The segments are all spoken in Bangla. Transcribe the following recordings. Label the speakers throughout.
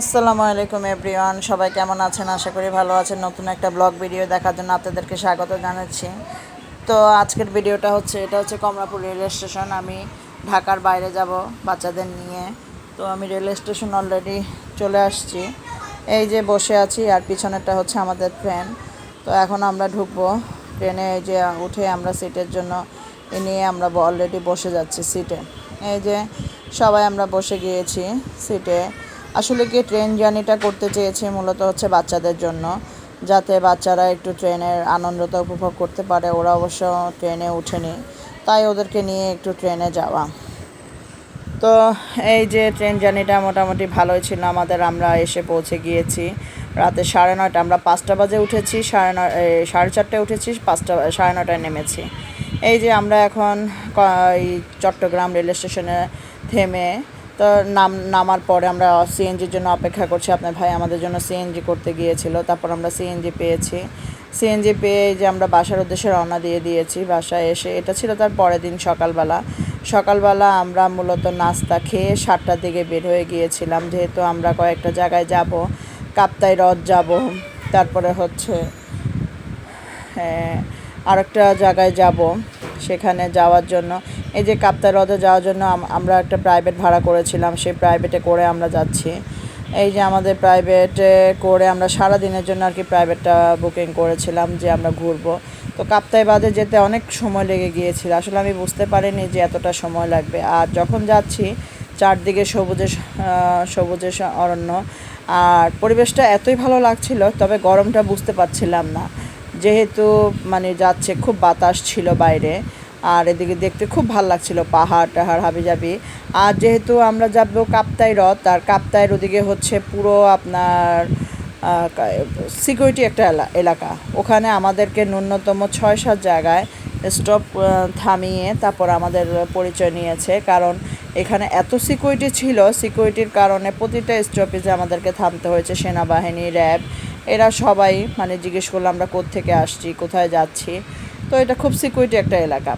Speaker 1: আসসালামু আলাইকুম, এভরিওয়ান। সবাই কেমন আছেন? আশা করি ভালো আছেন। নতুন একটা ব্লগ ভিডিও দেখার জন্য আপনাদেরকে স্বাগত জানাচ্ছি। তো আজকের ভিডিওটা হচ্ছে, এটা হচ্ছে কমলাপুর রেল স্টেশন। আমি ঢাকার বাইরে যাব বাচ্চাদের নিয়ে। তো আমি রেল স্টেশন অলরেডি চলে আসছি। এই যে বসে আছি, আর পিছনেরটা হচ্ছে আমাদের ট্রেন। তো এখন আমরা ঢুকবো। ট্রেনে এই যে উঠে আমরা সিটের জন্য এ নিয়ে আমরা অলরেডি বসে যাচ্ছি সিটে। এই যে সবাই আমরা বসে গিয়েছি সিটে। আসলে কি ট্রেন জার্নিটা করতে চেয়েছি মূলত হচ্ছে বাচ্চাদের জন্য, যাতে বাচ্চারা একটু ট্রেনের আনন্দটা উপভোগ করতে পারে। ওরা অবশ্য ট্রেনে উঠেনি তাই ওদেরকে নিয়ে একটু ট্রেনে যাওয়া। তো এই যে ট্রেন জার্নিটা মোটামুটি ভালোই ছিল, আমাদের আমরা এসে পৌঁছে গিয়েছি। রাতে সাড়ে নয়টা, আমরা পাঁচটা বাজে উঠেছি, সাড়ে নয় সাড়ে চারটায় উঠেছি, পাঁচটা, সাড়ে নয়টায় নেমেছি। এই যে আমরা এখন এই চট্টগ্রাম রেল স্টেশনে থেমে তো নাম, নামার পরে আমরা সিএনজির জন্য অপেক্ষা করছি। আপনার ভাই আমাদের জন্য সিএনজি করতে গিয়েছিল, তারপর আমরা সিএনজি পেয়েছি। সিএনজি পেয়ে যে আমরা বাসার উদ্দেশ্যে রওনা দিয়ে দিয়েছি, বাসায় এসে, এটা ছিল তার পরের দিন সকালবেলা। সকালবেলা আমরা মূলত নাস্তা খেয়ে সাতটার দিকে বের হয়ে গিয়েছিলাম, যেহেতু আমরা কয়েকটা জায়গায় যাব, কাপ্তাই হ্রদ যাব, তারপরে হচ্ছে হ্যাঁ আরেকটা জায়গায় যাব, সেখানে যাওয়ার জন্য। এই যে কাপ্তাই হ্রদে যাওয়ার জন্য আমরা একটা প্রাইভেট ভাড়া করেছিলাম, সেই প্রাইভেটে করে আমরা যাচ্ছি। এই যে আমাদের প্রাইভেটে করে আমরা সারা দিনের জন্য আর কি প্রাইভেটটা বুকিং করেছিলাম যে আমরা ঘুরবো। তো কাপ্তাই বাদে যেতে অনেক সময় লেগে গিয়েছিল, আসলে আমি বুঝতে পারিনি যে এতটা সময় লাগবে। আর যখন যাচ্ছি, চারদিকে সবুজে সবুজে অরণ্য, আর পরিবেশটা এতই ভালো লাগছিল, তবে গরমটা বুঝতে পারছিলাম না। যেহেতু মানে যাচ্ছে, খুব বাতাস ছিল বাইরে আর এদিকে দেখতে খুব ভালো লাগছিল, পাহাড় টাহাড় হাবিজাবি আর যেহেতু আমরা যাব কাপ্তাই হ্রদ, আর কাপ্তাইয়ের ওদিকে হচ্ছে পুরো আপনার সিকিউরিটি একটা এলা- এলাকা। ওখানে আমাদেরকে ন্যূনতম ছয় সাত জায়গায় স্টপ থামিয়ে তারপর আমাদের পরিচয় নিয়েছে। কারণ এখানে এত সিকিউরিটি ছিল সিকিউরিটির কারণে প্রতিটা স্টপেজে আমাদেরকে থামতে হয়েছে, সেনাবাহিনী, র্যাব। এরা সবাই মানে জিজ্ঞেস করল, আমরা কোত্থেকে আসছি? কোথায় যাচ্ছি? তো এটা খুব সিকিউরিটি একটা এলাকা।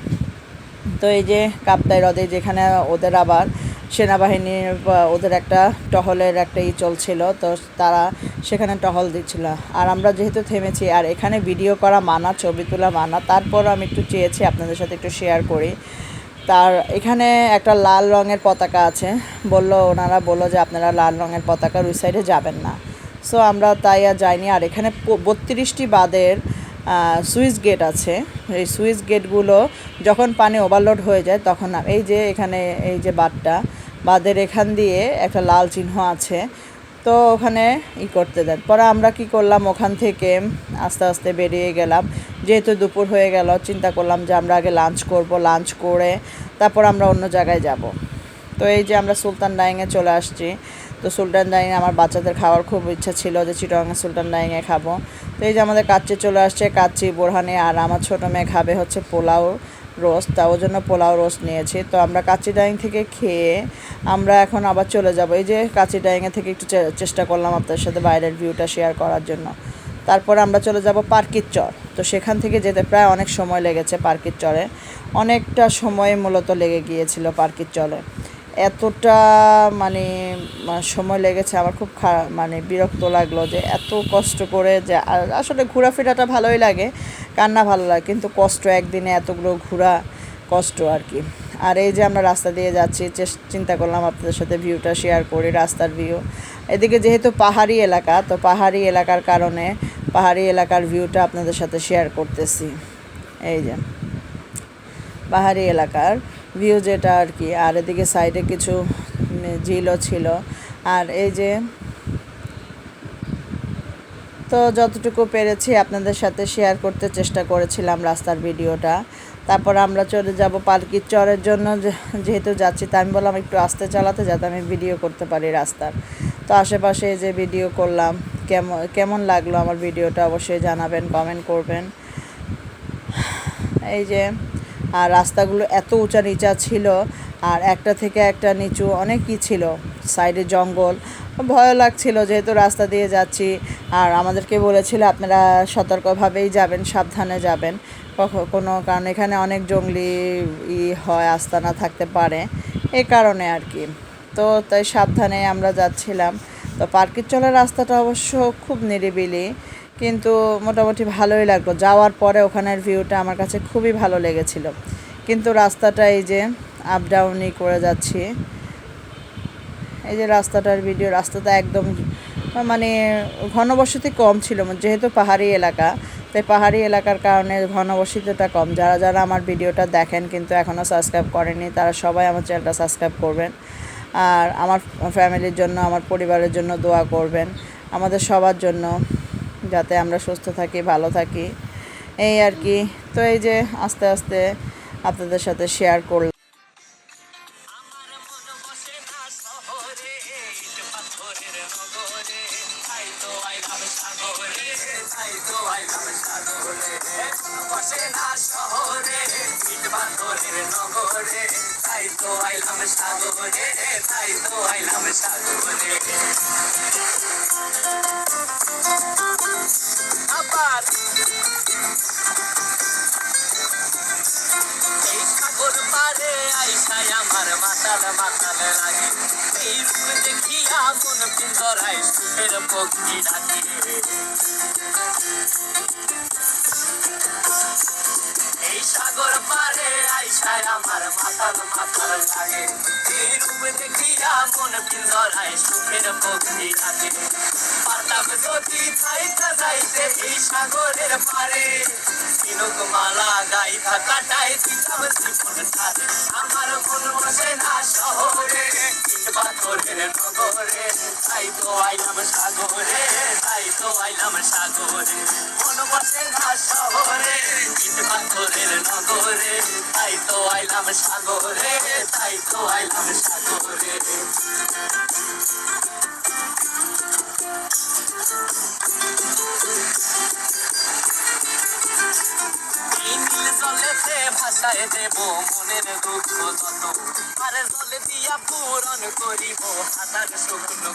Speaker 1: তো এই যে কাপ্তাই হ্রদে যেখানে ওদের আবার সেনাবাহিনীর ওদের একটা টহলের একটা ই চলছিল, তো তারা সেখানে টহল দিচ্ছিল। আর আমরা যেহেতু থেমেছি, আর এখানে ভিডিও করা মানা, ছবি তোলা মানা তারপর আমি একটু চেয়েছি আপনাদের সাথে একটু শেয়ার করি। তার এখানে একটা লাল রঙের পতাকা আছে। বলল, ওনারা বলল যে আপনারা লাল রঙের পতাকার ওই সাইডে যাবেন না। সো আমরা তাই আর যাইনি, আর এখানে বত্রিশটি বাদের সুইচ গেট আছে। এই সুইচ গেটগুলো যখন পানি ওভারলোড হয়ে যায়, তখন এই যে এখানে এই যে বাদটা বাদের এখান দিয়ে একটা লাল চিহ্ন আছে। তো ওখানে ই করতে দেন। পরে আমরা কি করলাম, ওখান থেকে আস্তে আস্তে বেরিয়ে গেলাম। যেহেতু দুপুর হয়ে গেল, চিন্তা করলাম যে আমরা আগে লাঞ্চ করব। লাঞ্চ করে তারপর আমরা অন্য জায়গায় যাব। তো এই যে আমরা সুলতান ডাইংয়ে চলে আসছি। তো সুলতান ডাইংয়ে আমার বাচ্চাদের খাওয়ার খুব ইচ্ছা ছিল যে চিটংয়ে সুলতান ডাইংয়ে খাব। তো এই যে আমাদের কাচ্চি চলে আসছে, কাচ্চি, বোরহানি, আর আমার ছোটো মেয়ে খাবে হচ্ছে পোলাও রোস্ট, তা ওর জন্য পোলাও রোস্ট নিয়েছি। তো আমরা কাচ্চি ডাইং থেকে খেয়ে আমরা এখন আবার চলে যাব। এই যে কাচি ডাইংয়ে থেকে একটু চেষ্টা করলাম আপনাদের সাথে বাইরের ভিউটা শেয়ার করার জন্য। তারপর আমরা চলে যাব পার্কির চর। তো সেখান থেকে যেতে প্রায় অনেক সময় লেগেছে পার্কির চরে। অনেকটা সময় মূলত লেগে গিয়েছিল পার্কির চরে। এতটা মানে সময় লেগেছে, আমার খুব খারাপ মানে বিরক্ত লাগল যে এত কষ্ট করে যে আসলে ঘোরাফেরাটা ভালোই লাগে, কান্না ভালো লাগে, কিন্তু কষ্ট একদিনে এতগুলো ঘোরা কষ্ট আর কি। আর এই যে আমরা রাস্তা দিয়ে যাচ্ছি চিন্তা করলাম আপনাদের সাথে ভিউটা শেয়ার করি, রাস্তার ভিউ এদিকে যেহেতু পাহাড়ি এলাকা, তো পাহাড়ি এলাকার কারণে পাহাড়ি এলাকার ভিউটা আপনাদের সাথে শেয়ার করতেছি। এই যে, পাহাড়ি এলাকার ভিউ যেটা আর কি, আর এদিকে সাইডে কিছু ঝিলও ছিল। আর এই যে, তো যতটুকু পেরেছি আপনাদের সাথে শেয়ার করতে চেষ্টা করেছিলাম রাস্তার ভিডিওটা। তারপর আমরা চলে যাব পালকির চরের জন্য যেহেতু যাচ্ছি, তা আমি বললাম একটু আস্তে চালাতে যাতে আমি ভিডিও করতে পারি রাস্তার। তো আশেপাশে যে ভিডিও করলাম, কেমন কেমন লাগল আমার ভিডিওটা অবশ্যই জানাবেন কমেন্ট করবেন। এই যে আর রাস্তাগুলো এত উঁচা নিচা ছিল, আর একটা থেকে একটা নিচু অনেকই ছিল, সাইডে জঙ্গল। ভয় লাগছিল যেহেতু রাস্তা দিয়ে যাচ্ছি, আর আমাদেরকে বলেছিল আপনারা সতর্কভাবেই যাবেন, সাবধানে যাবেন। কোনো কারণ এখানে অনেক জঙ্গলি ই হয় আস্তানা থাকতে পারে এই কারণে আর কি। তো তাই সাবধানে আমরা যাচ্ছিলাম। তো পার্কের চলার রাস্তাটা অবশ্য খুব নিরিবিলি কিন্তু মোটামুটি ভালোই লাগল। যাওয়ার পরে ওখানের ভিউটা আমার কাছে খুবই ভালো লেগেছিল। কিন্তু রাস্তাটা এই যে আপ ডাউনই করে যাচ্ছি। এই যে রাস্তাটার ভিডিও রাস্তাটা একদম মানে ঘনবসতি কম ছিল, যেহেতু পাহাড়ি এলাকা। তাই পাহাড়ি এলাকার কারণে ঘনবসতিটা কম। যারা যারা আমার ভিডিওটা দেখেন কিন্তু এখনও সাবস্ক্রাইব করেনি তারা সবাই আমার চ্যানেলটা সাবস্ক্রাইব করবেন। আর আমার ফ্যামিলির জন্য, আমার পরিবারের জন্য দোয়া করবেন। আমাদের সবার জন্য। যাতে আমরা সুস্থ থাকি, ভালো থাকি। এই আর কি। তো এই যে আস্তে আস্তে আপনাদের সাথে শেয়ার করলাম।
Speaker 2: তাই তো আইলাম সাগরে তাই তো আইলাম সাগরে। আবার এই সাগর পারে আইসাই আমার মাতাল মাতাল লাগে এই রূপ দেখিয়া মন পিঞ্জরায় সুখের পক্ষী ডাকে। এই সাগর পারে আইসাই আমার মাতাল মাতাল লাগে এই রূপ দেখিয়া মন পিঞ্জরায় সুখের পক্ষী ডাকে। পাতাম যদি চাইতে যাইতে এই সাগরের পারে তিনক মালা গাই কাটাই দিতাম জীবন ছাড়ে আমার মন বসে না শহরে ইট পাথরের তাই তো আইলাম সাগরে তাই তো আইলাম সাগরে মন বসে না শহরে ইট পাথরের নগরে তাই তো আইলাম সাগরে তাই তো আইলাম সাগরে জলেতে ভাসায় দেব মনের দুঃখ যত। আর জলে দিয়া পূরণ করিব হাতার শুকনো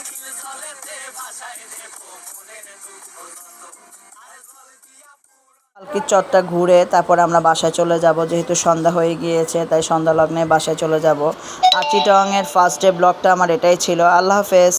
Speaker 2: নীল জলেতে ভাসায় দেব মনের দুঃখ যত। আর জল দিয়া
Speaker 1: পালকির চটটা ঘুরে তারপর আমরা বাসায় চলে যাব, যেহেতু সন্ধ্যা হয়ে গিয়েছে, তাই সন্ধ্যা লগ্নে বাসায় চলে যাব। আর এর ফার্স্ট ডে ব্লগটা আমার এটাই ছিল। আল্লাহ হাফেজ।